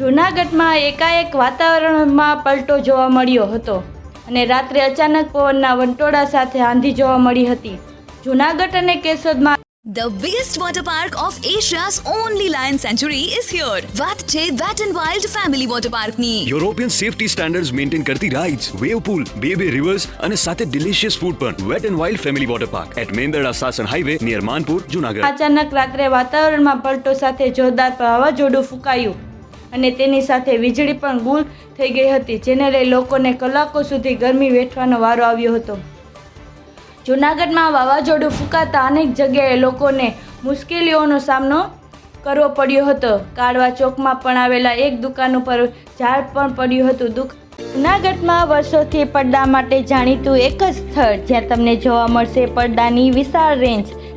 જૂનાગઢમાં એકાએક વાતાવરણમાં પલટો જોવા મળ્યો હતો અને રાત્રે અચાનક પવનના વંટોળા સાથે આંધી જોવા મળી હતી. જૂનાગઢ અને કેશોદમાં The biggest water park of Asia's only lion sanctuary is here. વાત છે Wet and Wild Family Water Park ની યુરોપિયન સેફટી સ્ટાન્ડર્ડ્સ મેન્ટેન કરતી રાઇડ્સ વેવ પૂલ બે બે રિવર્સ અને સાથે ડિલિશિયસ ફૂડ પણ. Wet and wild family water park at Mendarda Sasan highway near Manpur Junagadh અચાનક રાત્રે વાતાવરણમાં પલટો સાથે જોરદાર વાવાઝોડું ફૂંકાયું. અને તેની સાથે વીજળી પણ ગુલ થઈ ગઈ હતી, જેને લઈ લોકોને કલાકો સુધી ગરમી વેઠવાનો વારો આવ્યો હતો. જૂનાગઢમાં વાવાઝોડું ફૂંકાતા અનેક જગ્યાએ લોકોને મુશ્કેલીઓનો સામનો કરવો પડ્યો હતો. કાળવા ચોકમાં પણ આવેલા એક દુકાન ઉપર ઝાડ પણ પડ્યું હતું. દુઃખ જૂનાગઢમાં વર્ષોથી પડદા માટે જાણીતું એક જ સ્થળ જ્યાં તમને જોવા મળશે પડદાની વિશાળ રેન્જ